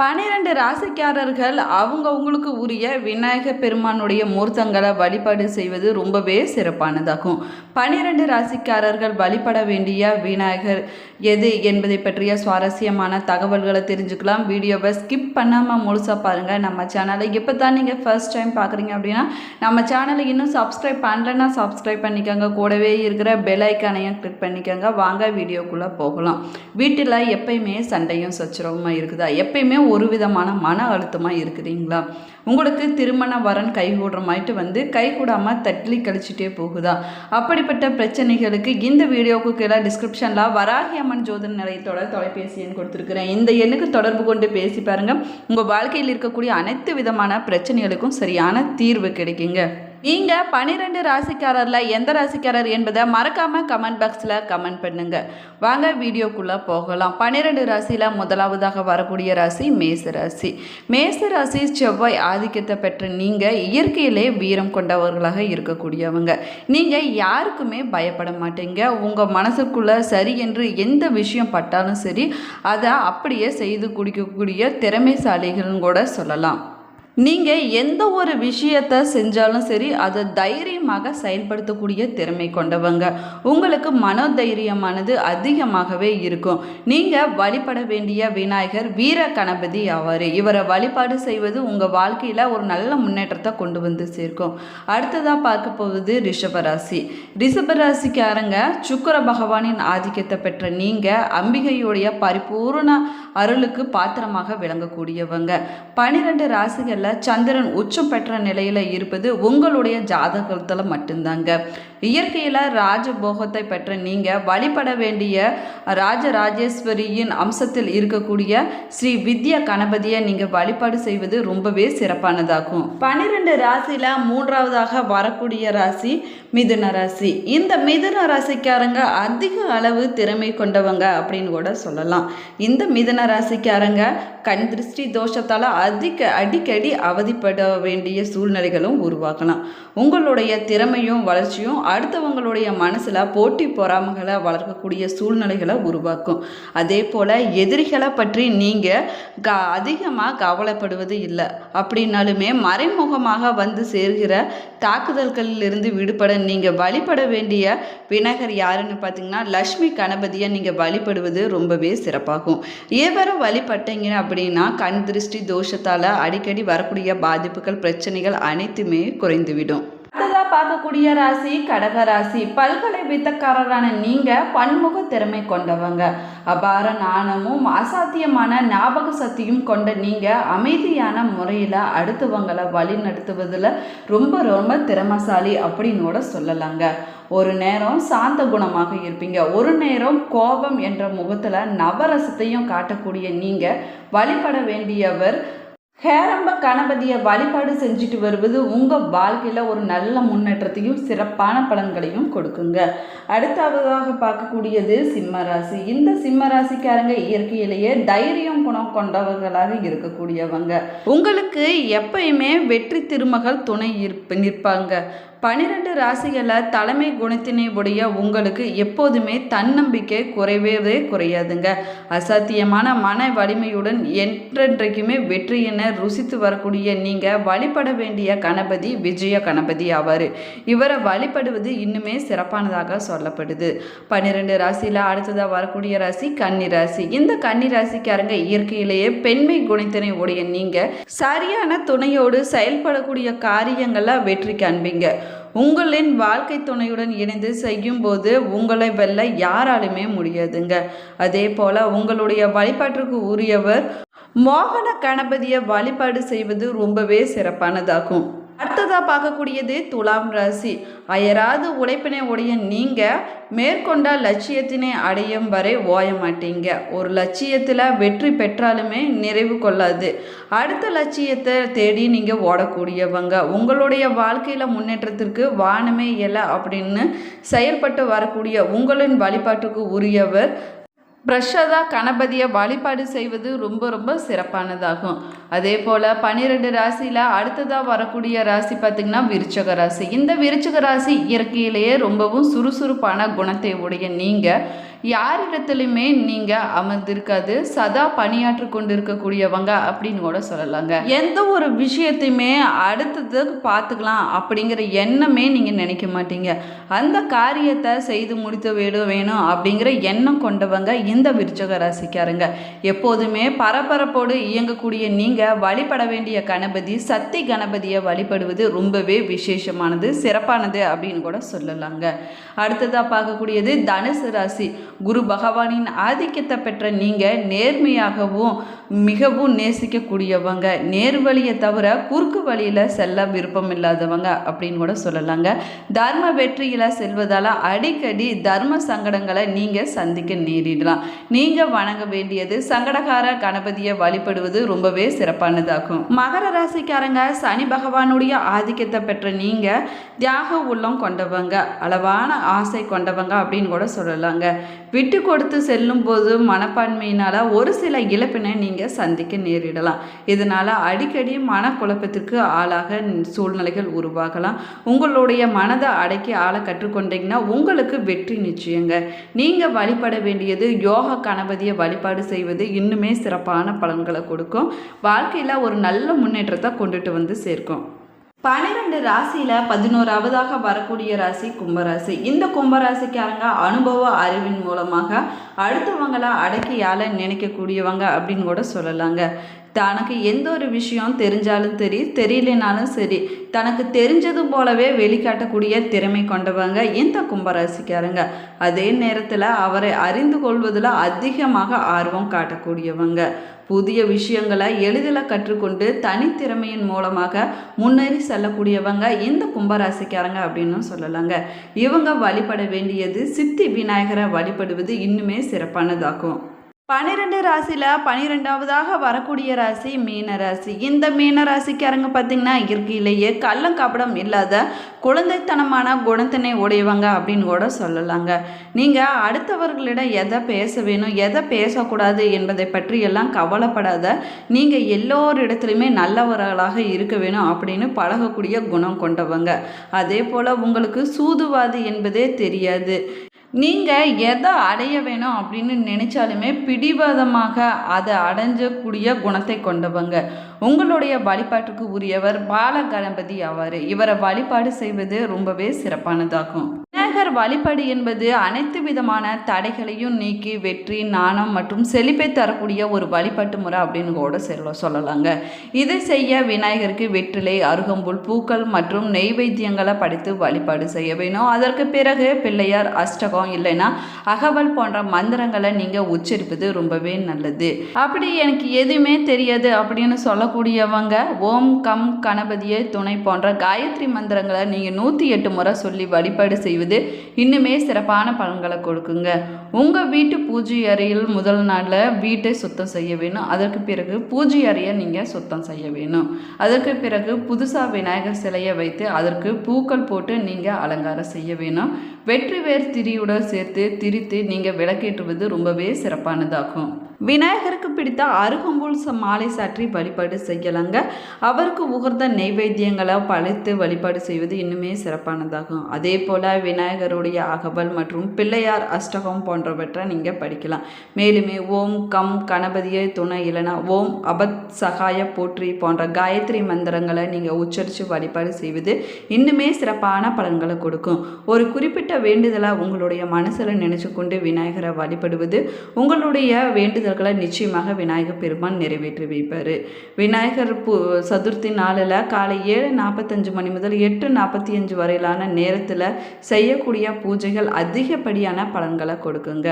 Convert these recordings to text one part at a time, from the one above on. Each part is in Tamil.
பன்னிரெண்டு ராசிக்காரர்கள் அவங்கவுங்களுக்கு உரிய விநாயகர் பெருமானுடைய மூர்த்தங்களை வழிபாடு செய்வது ரொம்பவே சிறப்பானதாகும். பன்னிரண்டு ராசிக்காரர்கள் வழிபட வேண்டிய விநாயகர் எது என்பதை பற்றிய சுவாரஸ்யமான தகவல்களை தெரிஞ்சுக்கலாம். வீடியோவை ஸ்கிப் பண்ணாமல் முழுசாக பாருங்கள் நம்ம சேனலை இப்போ தான் நீங்கள் ஃபர்ஸ்ட் டைம் பார்க்குறீங்க அப்படின்னா நம்ம சேனலை இன்னும் சப்ஸ்கிரைப் பண்ணலைன்னா சப்ஸ்கிரைப் பண்ணிக்கோங்க. கூடவே இருக்கிற பெல் ஐக்கானையும் கிளிக் பண்ணிக்கோங்க. வாங்க வீடியோக்குள்ளே போகலாம். வீட்டில் எப்பயுமே சண்டையும் சச்சரவுமா இருக்குதா? எப்பயுமே ஒரு விதமான மன அழுத்தமாக இருக்குதுங்களா? உங்களுக்கு திருமண வரன் கைகூடுறமாயிட்டு வந்து கைகூடாமல் தட்டி கழிச்சிட்டே போகுதா? அப்படிப்பட்ட பிரச்சனைகளுக்கு இந்த வீடியோவுக்கு கீழே டிஸ்கிரிப்ஷனில் வராகி அம்மன் ஜோதிட நிலையத்தோட தொலைபேசி எண் கொடுத்துருக்குறேன். இந்த எண்ணுக்கு தொடர்பு கொண்டு பேசி பாருங்கள் உங்கள் வாழ்க்கையில் இருக்கக்கூடிய அனைத்து விதமான பிரச்சனைகளுக்கும் சரியான தீர்வு கிடைக்குங்க. நீங்கள் பன்னிரெண்டு ராசிக்காரரில் எந்த ராசிக்காரர் என்பதை மறக்காமல் கமெண்ட் பாக்ஸில் கமெண்ட் பண்ணுங்க. வாங்க வீடியோக்குள்ளே போகலாம். பன்னிரெண்டு ராசியில் முதலாவதாக வரக்கூடிய ராசி மேச ராசி. மேச ராசி செவ்வாய் ஆதிக்கத்தை பெற்ற நீங்கள் இயற்கையிலே வீரம் கொண்டவர்களாக இருக்கக்கூடியவங்க. நீங்கள் யாருக்குமே பயப்பட மாட்டீங்க. உங்கள் மனசுக்குள்ளே சரி என்று எந்த விஷயம் பட்டாலும் சரி அதை அப்படியே செய்து குடிக்கக்கூடிய திறமைசாலிகள்னு கூட சொல்லலாம். நீங்கள் எந்த ஒரு விஷயத்தை செஞ்சாலும் சரி அதை தைரியமாக செயல்படுத்தக்கூடிய திறமை கொண்டவங்க. உங்களுக்கு மனோதைரியமானது அதிகமாகவே இருக்கும். நீங்கள் வழிபட வேண்டிய விநாயகர் வீர கணபதி ஆவார் இவரை வழிபாடு செய்வது உங்கள் வாழ்க்கையில் ஒரு நல்ல முன்னேற்றத்தை கொண்டு வந்து சேர்க்கும். அடுத்ததாக பார்க்க போவது ரிஷபராசி. ரிஷபராசிக்காரங்க சுக்கர பகவானின் ஆதிக்கத்தை பெற்ற நீங்கள் அம்பிகையுடைய பரிபூர்ண அருளுக்கு பாத்திரமாக விளங்கக்கூடியவங்க. பனிரெண்டு ராசிகளில் சந்திரன் உச்சம் பெற்ற நிலையில் இருப்பது உங்களுடைய ஜாதகத்தில் மட்டும்தாங்க. இயற்கையில் ராஜபோகத்தை பெற்ற நீங்கள் வழிபட வேண்டிய ராஜராஜேஸ்வரியின் அம்சத்தில் இருக்கக்கூடிய ஸ்ரீ வித்யா கணபதியை நீங்கள் வழிபாடு செய்வது ரொம்பவே சிறப்பானதாகும். பன்னிரெண்டு ராசியில் மூன்றாவதாக வரக்கூடிய ராசி மிதுன ராசி. இந்த மிதுன ராசிக்காரங்க அதிக அளவு திறமை கொண்டவங்க அப்படின்னு கூட சொல்லலாம். இந்த மிதுன ராசிக்காரங்க கண் திருஷ்டி தோஷத்தால் அதிக அடிக்கடி அவதிப்பட வேண்டிய சூழ்நிலைகளும் உருவாக்கலாம் உங்களுடைய திறமையும் வளர்ச்சியும் அடுத்தவங்களுடைய மனசில் போட்டி பொறாமைகளை வளர்க்கக்கூடிய சூழ்நிலைகளை உருவாக்கும். அதே போல் எதிரிகளை பற்றி நீங்கள் க அதிகமாக கவலைப்படுவது இல்லை. அப்படின்னாலுமே மறைமுகமாக வந்து சேர்கிற தாக்குதல்களிலிருந்து விடுபட நீங்கள் வழிபட வேண்டிய விநாயகர் யாருன்னு பார்த்தீங்கன்னா லக்ஷ்மி கணபதியை நீங்கள் வழிபடுவது ரொம்பவே சிறப்பாகும். ஏவரை வழிபட்டீங்க அப்படின்னா கண் திருஷ்டி தோஷத்தால் அடிக்கடி வரக்கூடிய பாதிப்புகள் பிரச்சனைகள் அனைத்துமே குறைந்துவிடும். அடுத்ததாக பார்க்கக்கூடிய ராசி கடக ராசி. பல்கலை வித்தக்காரரான நீங்கள் பன்முக திறமை கொண்டவங்க. அபார நாணமும் அசாத்தியமான ஞாபக சக்தியும் கொண்ட நீங்கள் அமைதியான முறையில் அடுத்தவங்களை வழி நடத்துவதில் ரொம்ப ரொம்ப திறமசாலி அப்படின்னு கூட சொல்லலாங்க. ஒரு நேரம் சாந்த குணமாக இருப்பீங்க. ஒரு நேரம் கோபம் என்ற முகத்தில் நவரசத்தையும் காட்டக்கூடிய நீங்கள் வழிபட வேண்டியவர் ஹேரம்ப கணபதியை வழிபாடு செஞ்சுட்டு வருவது உங்கள் வாழ்க்கையில் ஒரு நல்ல முன்னேற்றத்தையும் சிறப்பான பலன்களையும் கொடுக்குங்க. அடுத்ததாக பார்க்கக்கூடியது சிம்ம ராசி இந்த சிம்ம ராசிக்காரங்க இயற்கையிலேயே தைரியம் குணம் கொண்டவர்களாக இருக்கக்கூடியவங்க. உங்களுக்கு எப்பயுமே வெற்றி திருமகள் துணை இருப்ப நிற்பாங்க. பனிரெண்டு ராசிகளில் தலைமை குணத்தினை உடைய உங்களுக்கு எப்போதுமே தன்னம்பிக்கை குறைவே குறையாதுங்க. அசாத்தியமான மன வலிமையுடன் என்றென்றைக்குமே வெற்றியினை ருசித்து வரக்கூடிய நீங்கள் வழிபட வேண்டிய கணபதி விஜய கணபதி ஆவார். இவரை வழிபடுவது இன்னுமே சிறப்பானதாக சொல்லப்படுது. பன்னிரெண்டு ராசியில் அடுத்ததாக வரக்கூடிய ராசி கன்னி ராசி. இந்த கன்னி ராசிக்காரங்க இயற்கையிலேயே பெண்மை குணத்தினை உடைய நீங்கள் சரியான துணையோடு செயல்படக்கூடிய காரியங்களை வெற்றி காண்பீங்க உங்களின் வாழ்க்கை துணையுடன் இணைந்து செய்யும்போது உங்களை வெல்ல யாராலுமே முடியாதுங்க. அதே போல் உங்களுடைய வழிபாட்டிற்கு உரியவர் மோகன கணபதியை வழிபாடு செய்வது ரொம்பவே சிறப்பானதாகும். அடுத்ததாக பார்க்கக்கூடியது துலாம் ராசி. அயராது உழைப்பினை உடைய நீங்கள் மேற்கொண்ட லட்சியத்தினை அடையும் வரை ஓய மாட்டீங்க. ஒரு லட்சியத்தில் வெற்றி பெற்றாலுமே நிறைவு கொள்ளாது. அடுத்த லட்சியத்தை தேடி நீங்கள் ஓடக்கூடியவங்க. உங்களுடைய வாழ்க்கையில் முன்னேற்றத்திற்கு வானமே இயல அப்படின்னு செயல்பட்டு வரக்கூடிய உங்களின் வழிபாட்டுக்கு உரியவர். பிரஷதா கணபதியை வழிபாடு செய்வது ரொம்ப ரொம்ப சிறப்பானதாகும். அதே போல் பன்னிரெண்டு ராசியில் அடுத்ததாக வரக்கூடிய ராசி பார்த்திங்கன்னா விருச்சக ராசி. இந்த விருச்சக ராசி இயற்கையிலேயே ரொம்பவும் சுறுசுறுப்பான குணத்தை உடைய நீங்கள் யாரிடத்துலையுமே நீங்கள் அமர்ந்திருக்காது சதா பணியாற்றி கொண்டு இருக்கக்கூடியவங்க அப்படின்னு கூட சொல்லலாங்க. எந்த ஒரு விஷயத்தையுமே அடுத்தது பார்த்துக்கலாம் அப்படிங்கிற எண்ணமே நீங்கள் நினைக்க மாட்டீங்க. அந்த காரியத்தை செய்து முடித்து விட வேணும் அப்படிங்கிற எண்ணம் கொண்டவங்க இந்த விருச்சக ராசிக்காரங்க. எப்போதுமே பரபரப்போடு இயங்கக்கூடிய நீங்கள் வழிபட வேண்டிய கணபதி சக்தி கணபதியை வழிபடுவது ரொம்பவே விசேஷமானது சிறப்பானது அப்படின்னு கூட சொல்லலாங்க. அடுத்ததாக பார்க்கக்கூடியது தனுசு ராசி. குரு பகவானின் ஆதிக்கத்தை பெற்ற நீங்கள் நேர்மையாகவும் மிகவும் நேசிக்கக்கூடியவங்க. நேர்வழியை தவிர குறுக்கு வழியில் செல்ல விருப்பம் இல்லாதவங்க அப்படின்னு கூட சொல்லலாங்க. தர்ம வெற்றியில் செல்வதால் அடிக்கடி தர்ம சங்கடங்களை நீங்கள் சந்திக்க நேரிடலாம். நீங்கள் வணங்க வேண்டியது சங்கடகார கணபதியை வழிபடுவது ரொம்பவே சிறப்பு. சிறப்பானதாகும். மகர ராசிக்காரங்க சனி பகவானுடைய ஆதிக்கத்தை பெற்ற நீங்கள் தியாக உள்ளம் கொண்டவங்க அளவான ஆசை கொண்டவங்க அப்படின்னு கூட சொல்லலாங்க. விட்டு கொடுத்து செல்லும் போது மனப்பான்மையினால் ஒரு சில இழப்பினை நீங்கள் சந்திக்க நேரிடலாம். இதனால் அடிக்கடி மனக்குழப்பத்திற்கு ஆளாக சூழ்நிலைகள் உருவாகலாம். உங்களுடைய மனதை அடக்கி ஆள கற்றுக்கொண்டீங்கன்னா உங்களுக்கு வெற்றி நிச்சயங்க. நீங்கள் வழிபட வேண்டியது யோக கணபதியை வழிபாடு செய்வது இன்னுமே சிறப்பான பலன்களை கொடுக்கும். வாழ்க்கையில் ஒரு நல்ல முன்னேற்றத்தை கொண்டுட்டு வந்து சேர்க்கும். பன்னிரெண்டு ராசியில் பதினோராவதாக வரக்கூடிய ராசி கும்பராசி. இந்த கும்பராசிக்காரங்க அனுபவ அறிவின் மூலமாக அடுத்தவங்களை அடக்கியால நினைக்கக்கூடியவங்க அப்படின்னு கூட சொல்லலாங்க. தனக்கு எந்த ஒரு விஷயம் தெரிஞ்சாலும் சரி தெரியலனாலும் சரி தனக்கு தெரிஞ்சது போலவே வெளிக்காட்டக்கூடிய திறமை கொண்டவங்க இந்த கும்பராசிக்காரங்க. அதே நேரத்தில் அவரை அறிந்து கொள்வதில் அதிகமாக ஆர்வம் காட்டக்கூடியவங்க. புதிய விஷயங்களை எளிதில் கற்றுக்கொண்டு தனித்திறமையின் மூலமாக முன்னேறி செல்லக்கூடியவங்க இந்த கும்பராசிக்காரங்க அப்படின்னு சொல்லலாங்க. இவங்க வழிபட வேண்டியது சித்தி விநாயகரை வழிபடுவது இன்னுமே சிறப்பானதாகும். பன்னிரெண்டு ராசியில் பன்னிரெண்டாவதாக வரக்கூடிய ராசி மீன ராசி. இந்த மீன ராசிக்காரங்க பார்த்தீங்கன்னா இயற்கையிலேயே கபடம் இல்லாத குழந்தைத்தனமான குணத்தினை உடையவங்க அப்படின்னு கூட சொல்லலாங்க. நீங்கள் அடுத்தவர்களிடம் எதை பேச வேணும் எதை பேசக்கூடாது என்பதை பற்றி எல்லாம் கவலைப்படாத நீங்கள் எல்லோரிடத்துலையுமே நல்லவர்களாக இருக்க வேணும் அப்படின்னு பழகக்கூடிய குணம் கொண்டவங்க. அதே போல் உங்களுக்கு சூதுவாது என்பதே தெரியாது. நீங்கள் எதை அடைய வேணும் அப்படின்னு நினைச்சாலுமே பிடிவாதமாக அதை அடைஞ்சக்கூடிய குணத்தை கொண்டவங்க. உங்களுடைய வழிபாட்டுக்கு உரியவர் பால கணபதி ஆவார். இவரை வழிபாடு செய்வது ரொம்பவே சிறப்பானதாகும். விநாயகர் வழிபாடு என்பது அனைத்து விதமான தடைகளையும் நீக்கி வெற்றி நாணம் மற்றும் செழிப்பை தரக்கூடிய ஒரு வழிபாட்டு முறை அப்படின்னு கூட சொல்ல சொல்லலாங்க. இதை செய்ய விநாயகருக்கு வெற்றிலை அருகம்புல் பூக்கள் மற்றும் நெய்வேத்தியங்களை படைத்து வழிபாடு செய்ய வேணும். அதற்கு பிறகு பிள்ளையார் அஷ்டகம் இல்லைன்னா அகவல் போன்ற மந்திரங்களை நீங்கள் உச்சரிப்பது ரொம்பவே நல்லது. அப்படி எனக்கு எதுவுமே தெரியாது அப்படின்னு சொல்லக்கூடியவங்க ஓம் கம் கணபதியை துணை போன்ற காயத்ரி மந்திரங்களை நீங்கள் நூற்றி எட்டு முறை சொல்லி வழிபாடு செய்வது இன்னுமே சிறப்பான பலன்களை கொடுக்குங்க. உங்கள் வீட்டு பூஜை அறையில் முதல் நாளில் வீட்டை சுத்தம் செய்ய வேணும். அதற்கு பிறகு பூஜை அறையை நீங்கள் சுத்தம் செய்ய வேணும். அதற்கு பிறகு புதுசாக விநாயகர் சிலையை வைத்து அதற்கு பூக்கள் போட்டு நீங்கள் அலங்காரம் செய்ய வேணும். வெற்றி வேர் திரியுடன் சேர்த்து திரித்து நீங்கள் விளக்கேற்றுவது ரொம்பவே சிறப்பானதாகும். விநாயகருக்கு பிடித்த அருகம்புல் மாலை சாற்றி வழிபாடு செய்யலாங்க. அவருக்கு உகர்ந்த நெய்வேத்தியங்களை பழித்து வழிபாடு செய்வது இன்னுமே சிறப்பானதாகும். அதே போல் விநாயகருடைய அகவல் மற்றும் பிள்ளையார் அஷ்டகம் போன்றவற்றை நீங்கள் படிக்கலாம். மேலுமே ஓம் கம் கணபதியை துணை இல்லைனா ஓம் அபத் சகாய போற்றி போன்ற காயத்ரி மந்திரங்களை நீங்கள் உச்சரித்து வழிபாடு செய்வது இன்னுமே சிறப்பான பலன்களை கொடுக்கும். ஒரு குறிப்பிட்ட வேண்டுதலாக உங்களுடைய மனசில் நினைச்சு கொண்டு விநாயகரை வழிபடுவது உங்களுடைய வேண்டுதல் வேண்டுதல்களை நிச்சயமாக விநாயகர் பெருமான் நிறைவேற்றி வைப்பார் விநாயகர் பூ சதுர்த்தி நாளில் காலை ஏழு நாற்பத்தஞ்சு மணி முதல் எட்டு நாற்பத்தி அஞ்சு வரையிலான நேரத்தில் செய்யக்கூடிய பூஜைகள் அதிகப்படியான பலன்களை கொடுக்குங்க.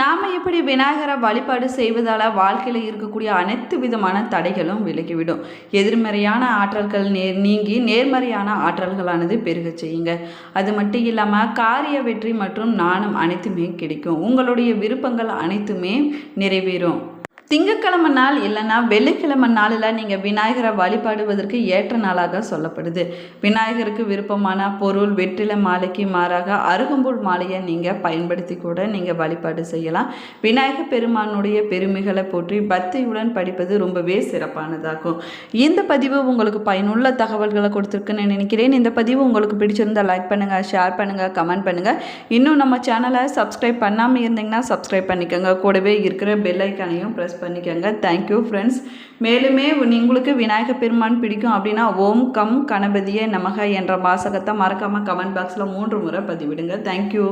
நாம் இப்படி விநாயகரை வழிபாடு செய்வதால் வாழ்க்கையில் இருக்கக்கூடிய அனைத்து விதமான தடைகளும் விலகிவிடும். எதிர்மறையான ஆற்றல்கள் நே நீங்கி நேர்மறையான ஆற்றல்களானது பெருக செய்யுங்க. அது மட்டும் இல்லாமல் காரிய வெற்றி மற்றும் நாணம் அனைத்துமே கிடைக்கும். உங்களுடைய விருப்பங்கள் அனைத்துமே நிறைவேறும். சேரும் திங்கக்கிழமை நாள் இல்லைன்னா வெள்ளிக்கிழமை நாளில் நீங்கள் விநாயகரை வழிபாடுவதற்கு ஏற்ற நாளாக சொல்லப்படுது. விநாயகருக்கு விருப்பமான பொருள் வெற்றிலை மாலைக்கு மாறாக அருகம்புல் மாலையை நீங்கள் பயன்படுத்தி கூட நீங்கள் வழிபாடு செய்யலாம். விநாயகர் பெருமானுடைய பெருமைகளை போற்றி பக்தியுடன் படிப்பது ரொம்பவே சிறப்பானதாகும். இந்த பதிவு உங்களுக்கு பயனுள்ள தகவல்களை கொடுத்துருக்குன்னு நினைக்கிறேன். இந்த பதிவு உங்களுக்கு பிடிச்சிருந்தா லைக் பண்ணுங்கள் ஷேர் பண்ணுங்கள் கமெண்ட் பண்ணுங்கள் இன்னும் நம்ம சேனலை சப்ஸ்கிரைப் பண்ணாமல் இருந்தீங்கன்னா சப்ஸ்கிரைப் பண்ணிக்கோங்க. கூடவே இருக்கிற பெல் ஐக்கானையும் ப்ரெஸ் பண்ணிக்கோங்க. தேங்க்யூ ஃப்ரெண்ட்ஸ் மேலுமே உங்களுக்கு விநாயகர் பெருமான் பிடிக்கும் அப்படின்னா ஓம் கம் கணபதியே நமக என்ற வாசகத்தை மறக்காமல் கமெண்ட் பாக்ஸில் மூன்று முறை பதிவிடுங்க. தேங்க்யூ